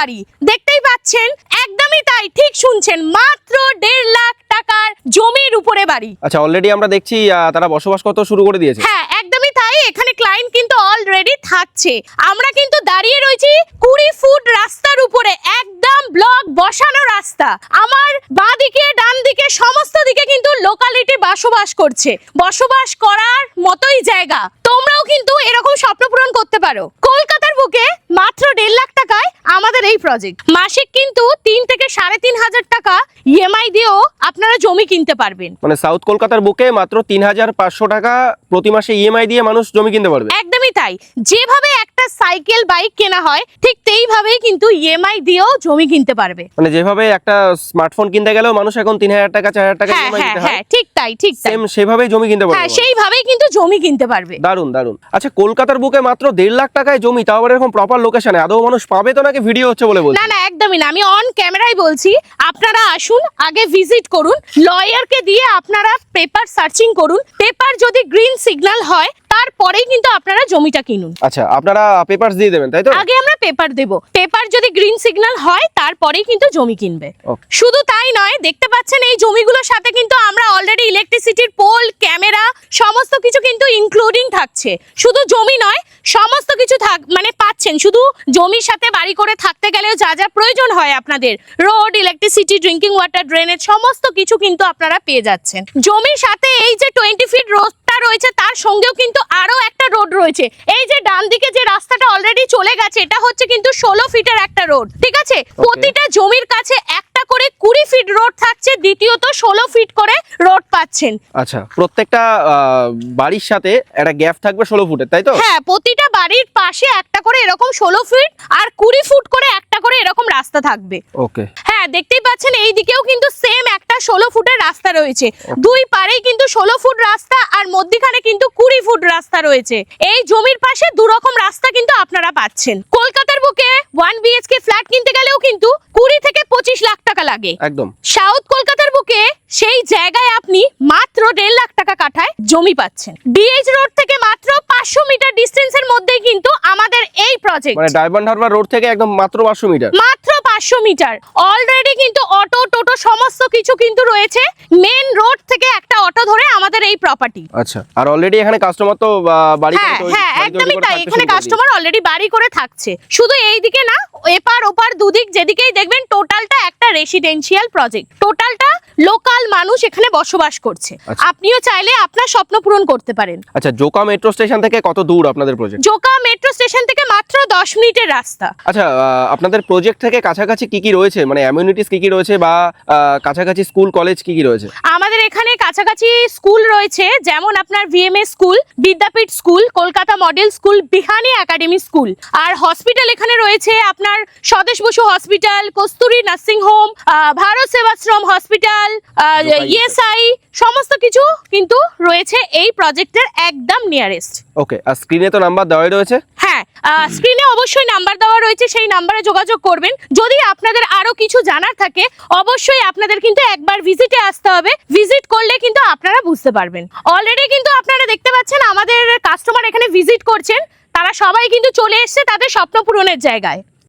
বাড়ি। দেখতেই পাচ্ছেন একদমই তাই ঠিক শুনছেন মাত্র দেড় লাখ টাকার জমির উপরে বাড়ি। আচ্ছা অলরেডি আমরা দেখছি তারা বসবাস করতে শুরু করে দিয়েছে। হ্যাঁ একদমই তাই এখানে ক্লায়েন্ট কিন্তু অলরেডি থাকছে। আমরা কিন্তু দাঁড়িয়ে রয়েছি কুড়ি ফুট রাস্তার উপরে একদম ব্লক বসানো রাস্তা। আমার বাঁ দিকে ডান দিকে সমস্ত দিকে কিন্তু লোকালিটি বসবাস করছে। বসবাস করার মতোই জায়গা। তোমরাও কিন্তু এরকম স্বপ্ন পূরণ করতে পারো। কলকাতার বুকে মাত্র দেড় লাখ টাকায় আমাদের এই প্রজেক্ট মাসিক কিন্তু তিন থেকে সাড়ে তিন হাজার টাকা ইএমআই দিয়েও আপনারা জমি কিনতে পারবেন। মানে সাউথ কলকাতার বুকে মাত্র তিন হাজার পাঁচশো টাকা প্রতি মাসে ইএমআই দিয়ে মানুষ জমি কিনতে পারবে। একদমই তাই। যেভাবে একটা সাইকেল বাইক কেনা হয় ঠিক তেইভাবেই কিন্তু ইএমআই দিয়েও জমি কিনতে পারবে। মানে যেভাবে একটা স্মার্টফোন কিনতে গেলেও মানুষ এখন তিন হাজার টাকা চার হাজার টাকা হ্যাঁ ইএমআই হ্যাঁ দিতে হয়। হ্যাঁ ঠিক তাই ঠিক তাই। সেভাবেই জমি কিনতে পারবে হ্যাঁ সেইভাবেই কিন্তু জমি কিনতে পারবে। দারুণ দারুণ আচ্ছা কলকাতার বুকে মাত্র দেড় লাখ টাকায় জমি তাও আবার এরকম প্রপার লোকেশনে আদৌ মানুষ পাবে তো নাকি ভিডিও হচ্ছে বলে বলছি? না না একদমই না। আমি অন ক্যামেরায় বলছি আপনারা আসুন আগে ভিজিট করুন লয়ারকে দিয়ে আপনারা পেপার সার্চিং করুন। পেপার যদি গ্রিন সিগন্যাল হয় তারপরেই কিন্তু আপনারা জমিটা কিনুন। আচ্ছা আপনারা পেপারস দিয়ে দেবেন তাই তো? আগে আমরা পেপার দেব। পেপার যদি গ্রিন সিগন্যাল হয় তারপরেই কিন্তু জমি কিনবে। শুধু তাই নয় দেখতে পাচ্ছেন এই জমিগুলোর সাথে কিন্তু আমরা অলরেডি ইলেকট্রিসিটির পোল ক্যামেরা সমস্ত কিছু কিন্তু ইনক্লুডিং থাকছে। শুধু জমি নয় সমস্ত কিছু থাক মানে পাচ্ছেন। শুধু জমির সাথে বাড়ি করে থাকতে গেলেও যা যা প্রয়োজন হয় আপনাদের road electricity drinking water drainage সমস্ত কিছু কিন্তু আপনারা পেয়ে যাচ্ছেন। জমির সাথে এই যে টোয়েন্টি ফিট রোডটা রয়েছে তার সঙ্গেও কিন্তু আরও একটা রোড রয়েছে। এই যে ডান দিকে যে রাস্তাটা অলরেডি চলে গেছে এটা হচ্ছে কিন্তু ষোলো ফিটের একটা রোড ঠিক আছে? প্রতিটা জমির কাছে একটা করে কুড়ি ফিট রোড থাকছে দ্বিতীয়ত ষোলো ফিট করে রোড পাচ্ছেন। আচ্ছা প্রত্যেকটা আহ, বাড়ির সাথে একটা গ্যাপ থাকবে ষোলো ফুটের তাই তো? হ্যাঁ প্রতিটা বাড়ির পাশে একটা করে এরকম ষোলো ফিট আর কুড়ি ফুট করে একটা করে এরকম রাস্তা থাকবে। ওকে হ্যাঁ দেখতেই পাচ্ছেন এই দিকেও কিন্তু সেম একটা ষোলো ফুটের রাস্তা রয়েছে। দুই পারেই কিন্তু ষোলো ফুট রাস্তা আর মধ্যিখানে কিন্তু কুড়ি ফুট রাস্তা রয়েছে। এই জমির পাশে দু রকম রাস্তা কিন্তু আপনারা পাচ্ছেন। কলকাতার বুকে ওয়ান বিএচকে ফ্ল্যাট কিনতে গেলেও কিন্তু কুড়ি থেকে পঁচিশ লাখ টাকা লাগে। একদম। সাউথ কলকাতার বুকে সেই জায়গায় আপনি মাত্র দেড় লাখ কাঠায় জমি পাচ্ছেন। বিএইচ রোড থেকে মাত্র পাঁচশো মিটার ডিস্টেন্সের মধ্যেই কিন্তু আমাদের এই প্রজেক্ট মানে ডায়মন্ড হারবার রোড থেকে একদম মাত্র পাঁচশো মিটার। মাত্র পাঁচশো মিটার। অলরেডি কিন্তু অটো টোটো সমস্ত কিছু কিন্তু রয়েছে। মেন রোড থেকে একটা অটো ধরে আমাদের এই প্রপার্টি আচ্ছা আর অলরেডি এখানে কাস্টমার তো বাড়ি হ্যাঁ হ্যাঁ একদমই তাই। এখানে কাস্টমার অলরেডি বাড়ি করে থাকছে। শুধু এই দিকে না এপার ওপার দুদিক যেদিকেই দেখবেন টোটালটা একটা রেসিডেন্সিয়াল প্রজেক্ট টোটালটা লোকাল মানুষ এখানে বসবাস করছে। আচ্ছা। আপনিও চাইলে আপনার স্বপ্ন পূরণ করতে পারেন। আচ্ছা জোকা মেট্রো স্টেশন থেকে কত দূর আপনাদের প্রজেক্ট জোকা মেট্রো স্টেশন থেকে মাত্র দশ মিনিটের রাস্তা। আচ্ছা আপনাদের প্রজেক্ট থেকে কাছাকাছি কি কি রয়েছে? মানে অ্যামিউনিটিস কি কি রয়েছে বা কাছাকাছি স্কুল কলেজ কি কি রয়েছে? আমাদের এখানে কাছাকাছি স্কুল রয়েছে যেমন আপনার VMA school Vidyapith school Kolkata model school Bihani academy school আর হসপিটাল এখানে রয়েছে আপনার Swadesh Basu hospital Kasturi nursing home Bharat Sevashram hospital লোকাই- ইএসআই সমস্ত কিছু কিন্তু রয়েছে এই প্রজেক্টের একদম নিয়ারেস্ট ওকে আর স্ক্রিনে তো নাম্বার দেওয়াই রয়েছে। হ্যাঁ স্ক্রিনে অবশ্যই নাম্বার দেওয়া রয়েছে সেই নাম্বারে যোগাযোগ করবেন। যদি আপনাদের আরও কিছু জানার থাকে অবশ্যই আপনাদের কিন্তু একবার ভিজিটে আসতে হবে। ভিজিট করলে কিন্তু আপনারা বুঝতে পারবেন। অলরেডি কিন্তু আপনারা দেখতে পাচ্ছেন আমাদের কাস্টমার এখানে ভিজিট করছেন। তারা সবাই কিন্তু চলে এসেছে তাদের স্বপ্ন পূরণের জায়গায়।